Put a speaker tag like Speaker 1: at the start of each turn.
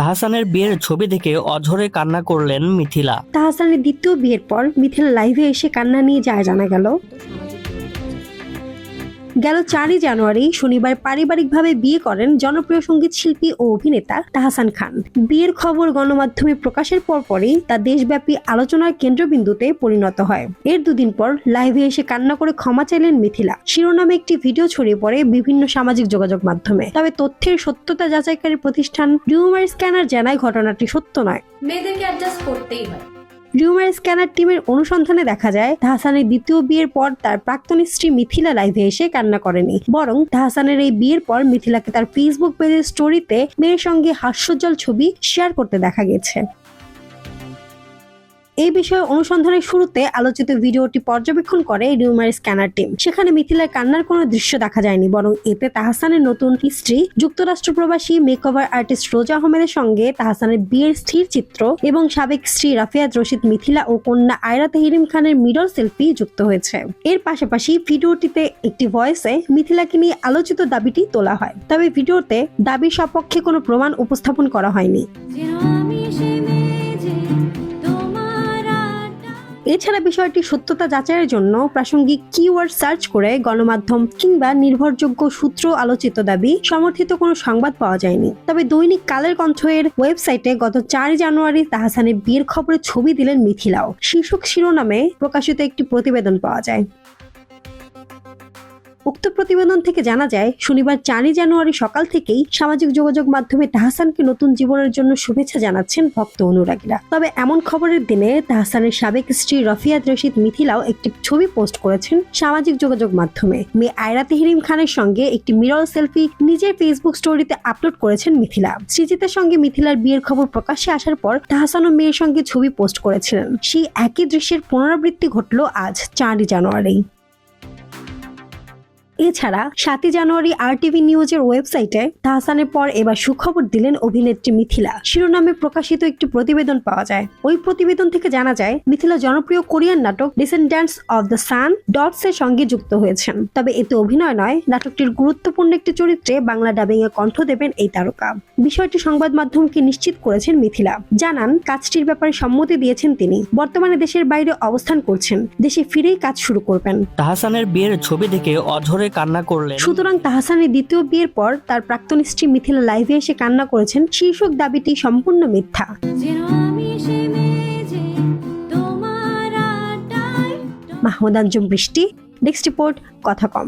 Speaker 1: তাহসানের বিয়ের ছবি দেখে অঝরে কান্না করলেন মিথিলা।
Speaker 2: তাহসানের দ্বিতীয় বিয়ের পর মিথিলা লাইভে এসে কান্না নিয়ে যায় জানা গেল। গেল চারই জানুয়ারি শনিবার পারিবারিকভাবে বিয়ে করেন জনপ্রিয় সংগীত শিল্পী ও অভিনেতা তাহসান খান। বিয়ের খবর গণমাধ্যমে প্রকাশের পরপরই তা দেশব্যাপী আলোচনার কেন্দ্রবিন্দুতে পরিণত হয়। এর দুদিন পর লাইভে এসে কান্না করে ক্ষমা চাইলেন মিথিলা। শিরোনামে একটি ভিডিও ছড়িয়ে পড়ে বিভিন্ন সামাজিক যোগাযোগ মাধ্যমে। তবে তথ্যের সত্যতা যাচাইকারী প্রতিষ্ঠান রিউমার স্ক্যানার জানায় ঘটনাটি সত্য নয়।
Speaker 3: মেয়েদেরকে অ্যাডজাস্ট করতেই হয়।
Speaker 2: রিউমার স্ক্যানার টিমের অনুসন্ধানে দেখা যায় তাহসানের দ্বিতীয় বিয়ের পর তার প্রাক্তন স্ত্রী মিথিলা লাইভে এসে কান্না করেনি। বরং তাহসানের এই বিয়ের পর মিথিলাকে তার ফেসবুক পেজের স্টোরিতে মেয়ের সঙ্গে হাস্যজ্জ্বল ছবি শেয়ার করতে দেখা গেছে। এই বিষয়ে অনুসন্ধানের শুরুতে আলোচিত ভিডিওটি পর্যবেক্ষণ করে রিউমার স্ক্যানার টিম। সেখানে মিথিলার কান্নার কোনো দৃশ্য দেখা যায়নি, বরং এতে তাহসানের নতুন স্ত্রী, যুক্তরাষ্ট্র প্রবাসী, মেকওভার আর্টিস্ট রোজা আহমেদের সঙ্গে তাহসানের বিয়ের স্থির চিত্র এবং সাবেক স্ত্রী রাফিয়াত রশিদ, মিথিলা ও কন্যা আয়রা তেহরিম খানের মিডল সেলফি যুক্ত হয়েছে। এর পাশাপাশি ভিডিওটিতে একটি ভয়েসে মিথিলাকে নিয়ে আলোচিত দাবিটি তোলা হয়। তবে ভিডিওতে দাবির সপক্ষে কোনো প্রমাণ উপস্থাপন করা হয়নি। এছাড়া বিষয়টি সত্যতা যাচাইয়ের জন্য প্রাসঙ্গিক কিওয়ার্ড সার্চ করে গণমাধ্যম কিংবা নির্ভরযোগ্য সূত্র আলোচিত দাবি, সমর্থিত কোনো সংবাদ পাওয়া যায়নি। তবে দৈনিক কালের কণ্ঠ এর ওয়েবসাইটে গত চার জানুয়ারি তাহাসানের বিয়ের খবরে ছবি দিলেন মিথিলাও। শীর্ষক শিরোনামে প্রকাশিত একটি প্রতিবেদন পাওয়া যায়। উক্ত প্রতিবেদন থেকে জানা যায়, শনিবার চারই জানুয়ারি সকাল থেকেই সামাজিক যোগাযোগ মাধ্যমে তাহসানকে নতুন জীবনের জন্য শুভেচ্ছা জানাচ্ছেন ভক্ত অনুরাগীরা। তবে এমন খবরের দিনে তাহসানের সাবেক স্ত্রী রফিয়াত রশিদ মিথিলাও একটি ছবি পোস্ট করেছেন সামাজিক যোগাযোগ মাধ্যমে। মেয়ে আয়রা তেহরিম খানের সঙ্গে একটি মিরর সেলফি নিজের ফেসবুক স্টোরিতে আপলোড করেছেন মিথিলা। সৃজিতের সঙ্গে মিথিলার বিয়ের খবর প্রকাশ্যে আসার পর তাহসানও মেয়ের সঙ্গে ছবি পোস্ট করেছিলেন। সেই একই দৃশ্যের পুনরাবৃত্তি ঘটল আজ, চারই জানুয়ারি। এছাড়া সাতই জানুয়ারি আর টিভি নিউজের ওয়েবসাইটে তাহসানের পর এবার সুখবর দিলেন অভিনেত্রী মিথিলা। শিরোনামে প্রকাশিত একটি প্রতিবেদন পাওয়া যায়। ওই প্রতিবেদন থেকে জানা যায়, মিথিলা জনপ্রিয় কোরিয়ান নাটক ডিসেন্ডেন্টস অব দ্য সান ডটস এর সঙ্গে যুক্ত হয়েছেন। তবে এতে অভিনয় নয়, নাটকটির গুরুত্বপূর্ণ একটি চরিত্রে বাংলা ডাবিং এ কণ্ঠ দেবেন এই তারকা। বিষয়টি সংবাদ মাধ্যমকে নিশ্চিত করেছেন মিথিলা। জানান, কাজটির ব্যাপারে সম্মতি দিয়েছেন তিনি। বর্তমানে দেশের বাইরে অবস্থান করছেন। দেশে ফিরেই কাজ শুরু করবেন।
Speaker 1: তাহসানের বিয়ের ছবি দেখে অঝরে কান্না করলেন।
Speaker 2: সুতরাং তাহসানের দ্বিতীয় বিয়ের পর তার প্রাক্তন স্ত্রী মিথিলা লাইভে এসে কান্না করেছেন। শীর্ষক দাবিটি সম্পূর্ণ মিথ্যা। মাহমুদ আঞ্জুম বৃষ্টি নেক্সট রিপোর্ট, কথা কম।